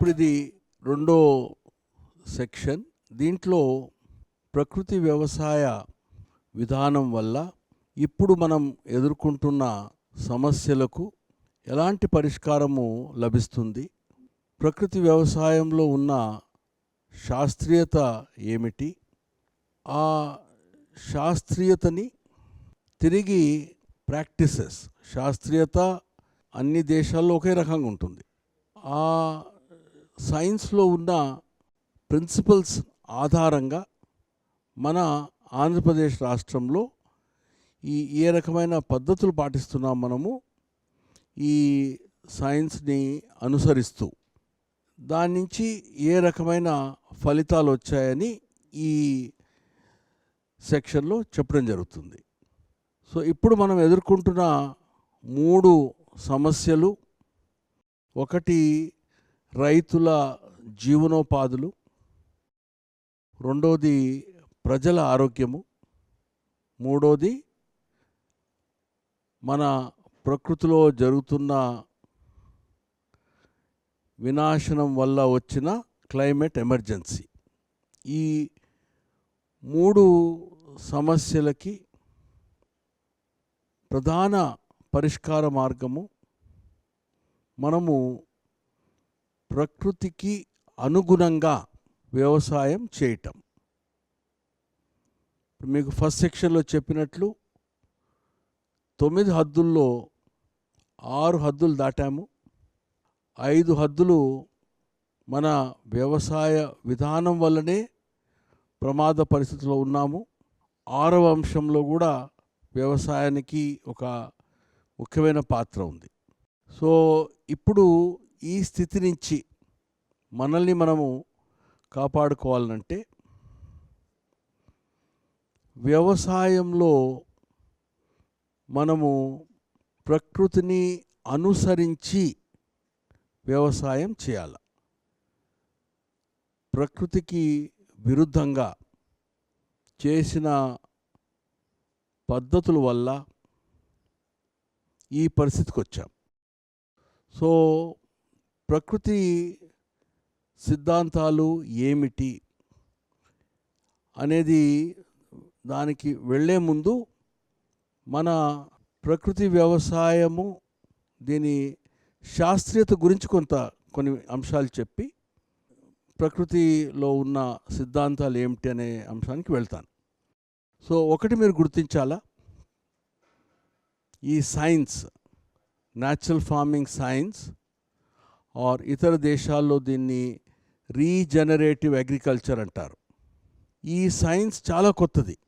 ఇప్పుడు ఇది రెండో సెక్షన్. దీంట్లో ప్రకృతి వ్యవసాయ విధానం వల్ల ఇప్పుడు మనం ఎదుర్కొంటున్న సమస్యలకు ఎలాంటి పరిష్కారము లభిస్తుంది? ప్రకృతి వ్యవసాయంలో ఉన్న శాస్త్రీయత ఏమిటి? ఆ శాస్త్రీయతని తిరిగి ప్రాక్టీసెస్ శాస్త్రీయత అన్ని దేశాల్లో ఒకే రకంగా ఉంటుంది. ఆ సైన్స్లో ఉన్న ప్రిన్సిపల్స్ ఆధారంగా మన ఆంధ్రప్రదేశ్ రాష్ట్రంలో ఈ ఏ రకమైన పద్ధతులు పాటిస్తున్నాం మనము ఈ సైన్స్ని అనుసరిస్తూ. దాని నుంచి ఏ రకమైన ఫలితాలు వచ్చాయని ఈ సెక్షన్లో చెప్పడం జరుగుతుంది. సో ఇప్పుడు మనం ఎదుర్కొంటున్న మూడు సమస్యలు. ఒకటి రైతుల జీవనోపాధులు. రెండోది ప్రజల ఆరోగ్యము. మూడోది మన ప్రకృతిలో జరుగుతున్న వినాశనం వల్ల వచ్చిన క్లైమేట్ ఎమర్జెన్సీ. ఈ మూడు సమస్యలకి ప్రధాన పరిష్కార మార్గము మనము ప్రకృతికి అనుగుణంగా వ్యవసాయం చేయటం. మీకు ఫస్ట్ సెక్షన్లో చెప్పినట్లు తొమ్మిది హద్దుల్లో ఆరు హద్దులు దాటాము. ఐదు హద్దులు మన వ్యవసాయ విధానం వల్లనే ప్రమాద పరిస్థితిలో ఉన్నాము. ఆరవ అంశంలో కూడా వ్యవసాయానికి ఒక ముఖ్యమైన పాత్ర ఉంది. సో ఇప్పుడు ఈ స్థితి నుంచి మనల్ని మనము కాపాడుకోవాలంటే వ్యవసాయంలో మనము ప్రకృతిని అనుసరించి వ్యవసాయం చేయాలి. ప్రకృతికి విరుద్ధంగా చేసిన పద్ధతుల వల్ల ఈ పరిస్థితికి వచ్చాం. సో ప్రకృతి సిద్ధాంతాలు ఏమిటి అనేది దానికి వెళ్ళే ముందు మన ప్రకృతి వ్యవసాయము దీని శాస్త్రీయత గురించి కొంత కొన్ని అంశాలు చెప్పి ప్రకృతిలో ఉన్న సిద్ధాంతాలు ఏమిటి అనే అంశానికి వెళ్తాను. సో ఒకటి మీరు గుర్తించాలా? ఈ science natural farming science or ఇతర దేశాల్లో దీన్ని రీజనరేటివ్ అగ్రికల్చర్ అంటారు. ఈ సైన్స్ చాలా కొత్తది.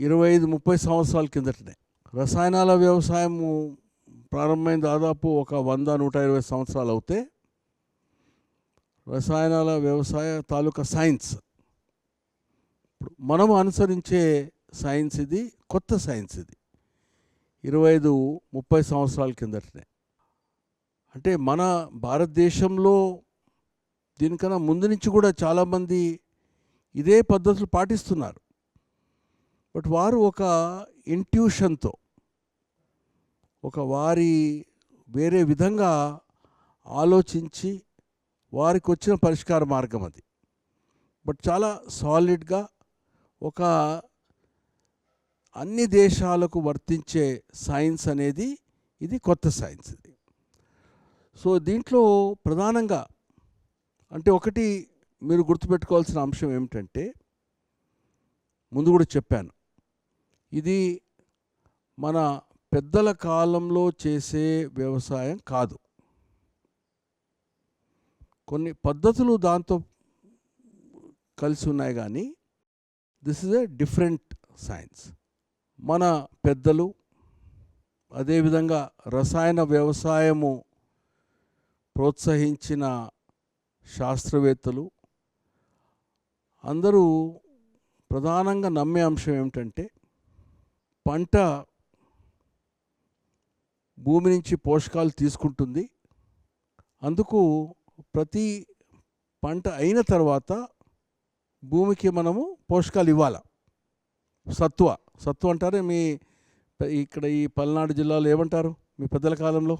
ఇరవై ఐదు ముప్పై సంవత్సరాల కిందటనే. రసాయనాల వ్యవసాయము ప్రారంభమైన దాదాపు ఒక వంద నూట ఇరవై సంవత్సరాలు అవుతే రసాయనాల వ్యవసాయ తాలూకా సైన్స్. ఇప్పుడు మనము అనుసరించే సైన్స్ ఇది కొత్త సైన్స్ ఇది. ఇరవై ఐదు ముప్పై సంవత్సరాల కిందటనే. అంటే మన భారతదేశంలో దీనికన్నా ముందు నుంచి కూడా చాలామంది ఇదే పద్ధతులు పాటిస్తున్నారు. బట్ వారు ఒక ఇంట్యూషన్తో ఒక వారి వేరే విధంగా ఆలోచించి వారికి వచ్చిన పరిష్కార మార్గం అది. బట్ చాలా సాలిడ్గా ఒక అన్ని దేశాలకు వర్తించే సైన్స్ అనేది ఇది కొత్త సైన్స్ ఇది. సో దీంట్లో ప్రధానంగా అంటే ఒకటి మీరు గుర్తుపెట్టుకోవాల్సిన అంశం ఏమిటంటే ముందు కూడా చెప్పాను. ఇది మన పెద్దల కాలంలో చేసే వ్యవసాయం కాదు. కొన్ని పద్ధతులు దాంతో కలిసి ఉన్నాయి కానీ this is a different science మన పెద్దలు అదేవిధంగా రసాయన వ్యవసాయము ప్రోత్సహించిన శాస్త్రవేత్తలు అందరూ ప్రధానంగా నమ్మే అంశం ఏమిటంటే పంట భూమి నుంచి పోషకాలు తీసుకుంటుంది. అందుకు ప్రతి పంట అయిన తర్వాత భూమికి మనము పోషకాలు ఇవ్వాలి. సత్వ సత్వ అంటారే మీ ఇక్కడ ఈ పల్నాడు జిల్లాలో ఏమంటారు? మీ పెద్దల కాలంలో?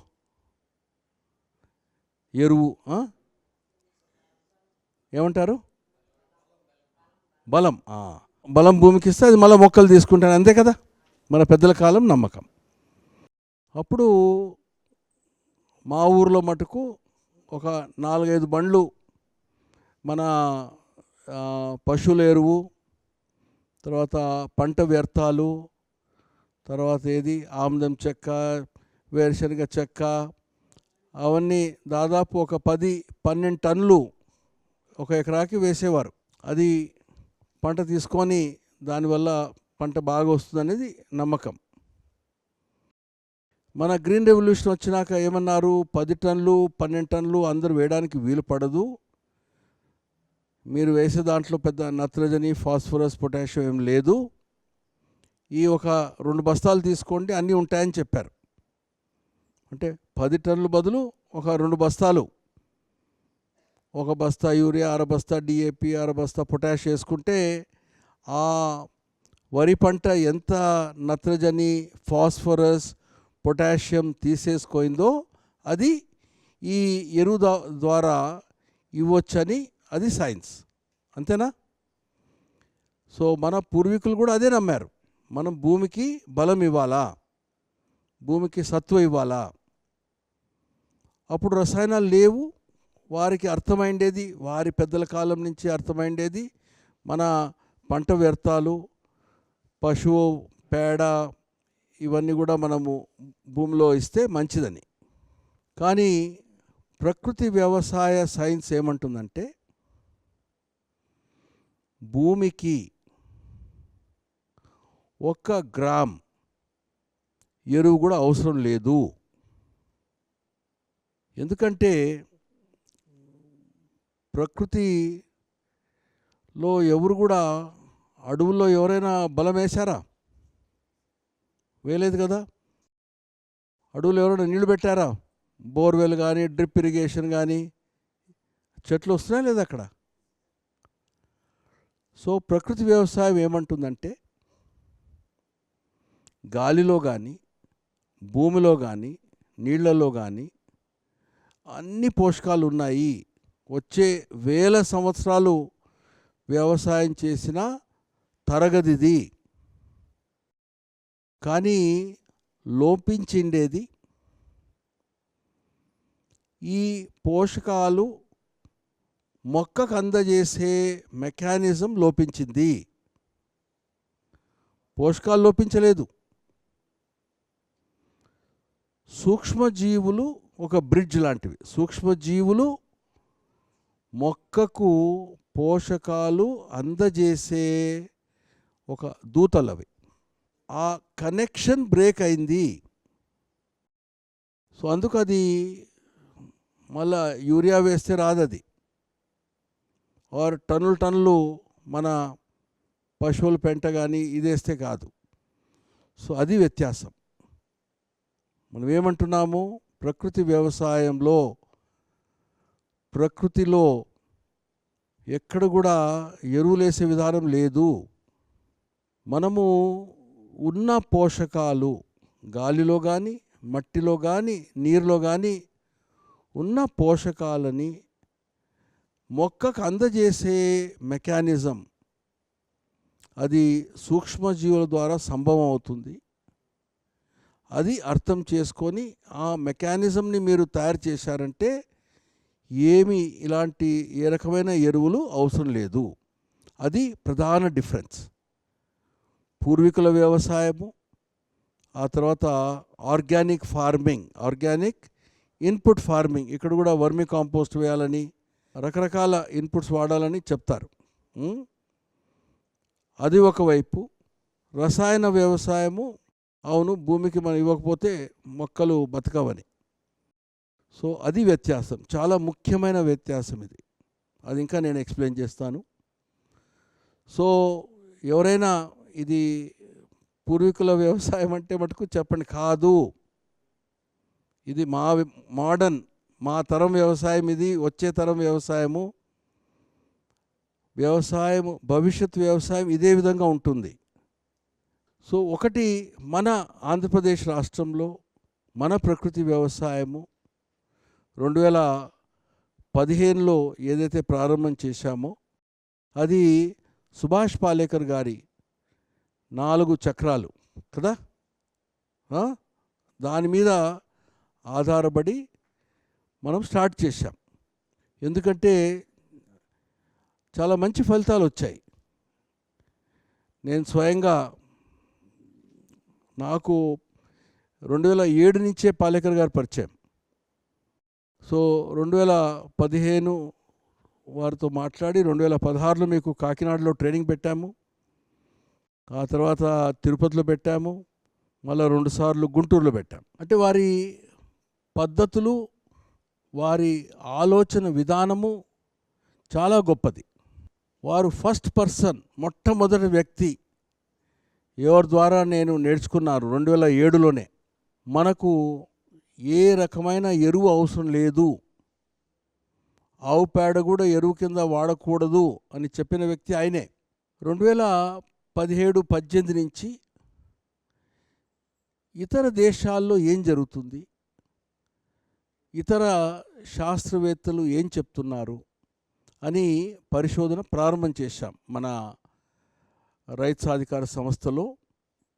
ఎరువు ఏమంటారు? బలం బలం భూమికి ఇస్తే అది మళ్ళీ మొక్కలు తీసుకుంటాను అంతే కదా? మన పెద్దల కాలం నమ్మకం. అప్పుడు మా ఊర్లో మటుకు ఒక నాలుగైదు బండ్లు మన పశువుల ఎరువు తర్వాత పంట వ్యర్థాలు తర్వాత ఏది? ఆముదం చెక్క వేరుశనగ చెక్క అవన్నీ దాదాపు ఒక పది పన్నెండు టన్నులు ఒక ఎకరాకి వేసేవారు. అది పంట తీసుకొని దానివల్ల పంట బాగా వస్తుందనేది నమ్మకం. మన గ్రీన్ రెవల్యూషన్ వచ్చినాక ఏమన్నారు? పది టన్నులు పన్నెండు టన్నులు అందరూ వేయడానికి వీలు పడదు. మీరు వేసే దాంట్లో పెద్ద నత్రజని ఫాస్ఫరస్ పొటాషియం ఏం లేదు. ఈ ఒక రెండు బస్తాలు తీసుకోండి అన్నీ ఉంటాయని చెప్పారు. అంటే పది టన్నుల బదులు ఒక రెండు బస్తాలు. ఒక బస్తా యూరియా అర బస్తా డిఏపి అర బస్తా పొటాష్ వేసుకుంటే ఆ వరి పంట ఎంత నత్రజని ఫాస్ఫరస్ పొటాషియం తీసేసుకోయిందో అది ఈ ఎరువు ద్వారా ఇవ్వచ్చని అది సైన్స్. అంతేనా? సో మన పూర్వీకులు కూడా అదే నమ్మారు. మనం భూమికి బలం ఇవ్వాలా? భూమికి సత్వ ఇవ్వాలా? అప్పుడు రసాయనాలు లేవు. వారికి అర్థమైండేది. వారి పెద్దల కాలం నుంచి అర్థమైండేది. మన పంట వ్యర్థాలు పశువు పేడ ఇవన్నీ కూడా మనము భూమిలో ఇస్తే మంచిదని. కానీ ప్రకృతి వ్యవసాయ సైన్స్ ఏమంటుందంటే భూమికి ఒక్క గ్రామ్ ఎరువు కూడా అవసరం లేదు. ఎందుకంటే ప్రకృతిలో ఎవరు కూడా అడవుల్లో ఎవరైనా బలం వేశారా? వేయలేదు కదా? అడవులు ఎవరైనా నీళ్ళు పెట్టారా? బోర్వెల్ కానీ డ్రిప్ ఇరిగేషన్ కానీ చెట్లు వస్తున్నాయి లేదా అక్కడ? సో ప్రకృతి వ్యవసాయం ఏమంటుందంటే గాలిలో కానీ భూమిలో కానీ నీళ్ళలో కానీ అన్ని పోషకాలు ఉన్నాయి. వచ్చే వేల సంవత్సరాలు వ్యవసాయం చేసిన తరగదిది కానీ లోపించిండేది ఈ పోషకాలు మొక్కకు అందజేసే మెకానిజం లోపించింది. పోషకాలు లోపించలేదు. సూక్ష్మజీవులు ఒక బ్రిడ్జ్ లాంటివి. సూక్ష్మజీవులు మొక్కకు పోషకాలు అందజేసే ఒక దూతలు అవి ఆ కనెక్షన్ బ్రేక్ అయింది. సో అందుకు అది మళ్ళా యూరియా వేస్తే రాదది. ఆర్ టన్నులు టన్నులు మన పశువుల పెంట కానీ ఇదేస్తే కాదు. సో అది వ్యత్యాసం. మనం ఏమంటున్నాము? ప్రకృతి వ్యవసాయంలో ప్రకృతిలో ఎక్కడ కూడా ఎరువులేసే విధానం లేదు. మనము ఉన్న పోషకాలు గాలిలో కానీ మట్టిలో కానీ నీరులో కానీ ఉన్న పోషకాలని మొక్కకు అందజేసే మెకానిజం అది సూక్ష్మజీవుల ద్వారా సంభవం అవుతుంది. అది అర్థం చేసుకొని ఆ మెకానిజంని మీరు తయారు చేశారంటే ఏమి ఇలాంటి ఏ రకమైన ఎరువులు అవసరం లేదు. అది ప్రధాన డిఫరెన్స్. పూర్వీకుల వ్యవసాయము ఆ తర్వాత organic farming organic input farming ఇక్కడ కూడా వర్మి కాంపోస్ట్ వేయాలని రకరకాల ఇన్పుట్స్ వాడాలని చెప్తారు. అది ఒకవైపు రసాయన వ్యవసాయము అవును భూమికి మనం ఇవ్వకపోతే మొక్కలు బతకవని. సో అది వ్యత్యాసం. చాలా ముఖ్యమైన వ్యత్యాసం ఇది. అది ఇంకా నేను ఎక్స్ప్లెయిన్ చేస్తాను. సో ఎవరైనా ఇది పూర్వీకుల వ్యవసాయం అంటే మటుకు చెప్పండి కాదు. ఇది మా మోడర్న్ మా తరం వ్యవసాయం ఇది వచ్చే తరం వ్యవసాయము వ్యవసాయం భవిష్యత్ వ్యవసాయం ఇదే విధంగా ఉంటుంది. సో ఒకటి మన ఆంధ్రప్రదేశ్ రాష్ట్రంలో మన ప్రకృతి వ్యవసాయము రెండు వేల పదిహేనులో ఏదైతే ప్రారంభం చేశామో అది సుభాష్ పాలేకర్ గారి నాలుగు చక్రాలు కదా? దాని మీద ఆధారపడి మనం స్టార్ట్ చేశాం. ఎందుకంటే చాలా మంచి ఫలితాలు వచ్చాయి. నేను స్వయంగా నాకు రెండు వేల ఏడు నుంచే పాలేకర్ గారు పరిచయం. సో రెండు వేల పదిహేను వారితో మాట్లాడి రెండు వేల పదహారులో మీకు కాకినాడలో ట్రైనింగ్ పెట్టాము. ఆ తర్వాత తిరుపతిలో పెట్టాము. మళ్ళీ రెండుసార్లు గుంటూరులో పెట్టాము అంటే వారి పద్ధతులు వారి ఆలోచన విధానము చాలా గొప్పది. వారు ఫస్ట్ పర్సన్ మొట్టమొదటి వ్యక్తి ఎవరి ద్వారా నేను నేర్చుకున్నాను? రెండు వేల ఏడులోనే. మనకు ఏ రకమైన ఎరువు అవసరం లేదు. ఆవు పేడ కూడా ఎరువు కింద వాడకూడదు అని చెప్పిన వ్యక్తి ఆయనే. రెండు వేల పదిహేడు పద్దెనిమిది నుంచి ఇతర దేశాల్లో ఏం జరుగుతుంది? ఇతర శాస్త్రవేత్తలు ఏం చెప్తున్నారు? అని పరిశోధన ప్రారంభం చేశాం మన రైతు సాధికార సంస్థలో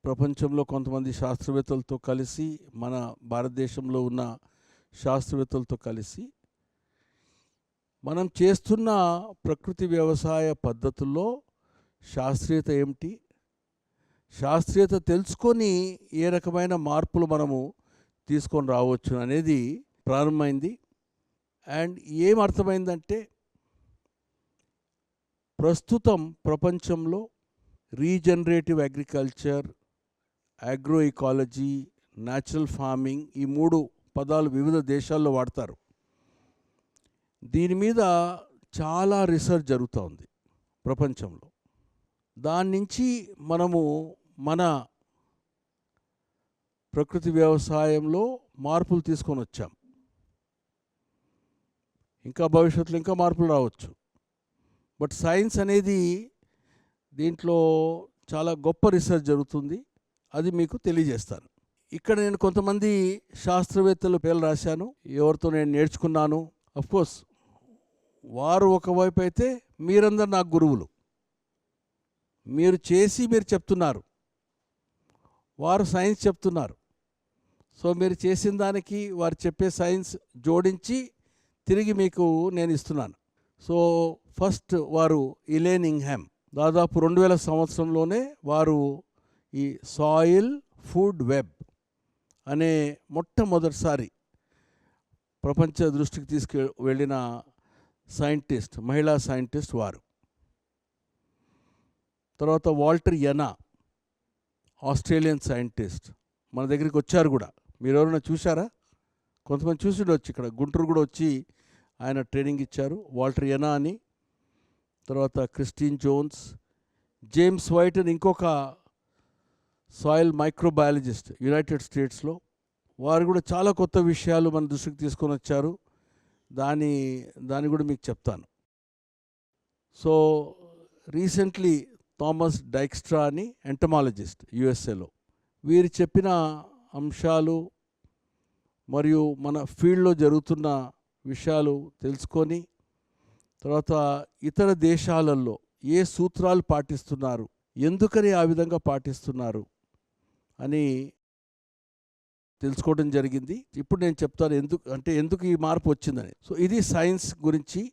ప్రపంచంలో కొంతమంది శాస్త్రవేత్తలతో కలిసి మన భారతదేశంలో ఉన్న శాస్త్రవేత్తలతో కలిసి మనం చేస్తున్న ప్రకృతి వ్యవసాయ పద్ధతుల్లో శాస్త్రీయత ఏమిటి? శాస్త్రీయత తెలుసుకొని ఏ రకమైన మార్పులు మనము తీసుకొని రావచ్చు అనేది ప్రారంభమైంది. అండ్ ఏం అర్థమైందంటే ప్రస్తుతం ప్రపంచంలో regenerative agriculture agroecology natural farming ఈ మూడు పదాలు వివిధ దేశాల్లో వాడతారు. దీని మీద చాలా రీసెర్చ్ జరుగుతూ ఉంది ప్రపంచంలో. దాని నుంచి మనము మన ప్రకృతి వ్యవసాయంలో మార్పులు తీసుకొని వచ్చాం. ఇంకా భవిష్యత్తులో ఇంకా మార్పులు రావచ్చు. బట్ సైన్స్ అనేది దీంట్లో చాలా గొప్ప రీసెర్చ్ జరుగుతుంది. అది మీకు తెలియజేస్తాను. ఇక్కడ నేను కొంతమంది శాస్త్రవేత్తల పేర్లు రాశాను. ఎవరితో నేను నేర్చుకున్నాను. కోర్స్ వారు ఒకవైపు అయితే మీరందరు నాకు గురువులు. మీరు చేసి మీరు చెప్తున్నారు. వారు సైన్స్ చెప్తున్నారు. సో మీరు చేసిన దానికి వారు చెప్పే సైన్స్ జోడించి తిరిగి మీకు నేను ఇస్తున్నాను. సో ఫస్ట్ వారు ఇలేనింగ్హామ్ హ్యామ్ దాదాపు రెండు వేల సంవత్సరంలోనే వారు ఈ సాయిల్ ఫుడ్ వెబ్ అనే మొట్టమొదటిసారి ప్రపంచ దృష్టికి తీసుకు వెళ్ళిన సైంటిస్ట్ మహిళా సైంటిస్ట్ వారు. తర్వాత వాల్టర్ యనా ఆస్ట్రేలియన్ సైంటిస్ట్ మన దగ్గరికి వచ్చారు కూడా. మీరు ఎవరైనా చూసారా కొంతమంది చూసి ఉండొచ్చు ఇక్కడ. గుంటూరు కూడా వచ్చి ఆయన ట్రైనింగ్ ఇచ్చారు. వాల్టర్ యనా అని తర్వాత క్రిస్టిన్ జోన్స్ జేమ్స్ వైట్ అని ఇంకొక సాయిల్ మైక్రోబయాలజిస్ట్ యునైటెడ్ స్టేట్స్లో. వారు కూడా చాలా కొత్త విషయాలు మన దృష్టికి తీసుకొని వచ్చారు. దాని దాన్ని కూడా మీకు చెప్తాను. సో రీసెంట్లీ థామస్ డైక్స్ట్రా అని ఎంటమాలజిస్ట్ యుఎస్ఏలో. వీరు చెప్పిన అంశాలు మరియు మన ఫీల్డ్లో జరుగుతున్న విషయాలు తెలుసుకొని తర్వాత ఇతర దేశాలలో ఏ సూత్రాలు పాటిస్తున్నారు? ఎందుకని ఆ విధంగా పాటిస్తున్నారు? అని తెలుసుకోవడం జరిగింది. ఇప్పుడు నేను చెప్తాను ఎందుకు అంటే ఎందుకు ఈ మార్పు వచ్చిందని. సో ఇది సైన్స్ గురించి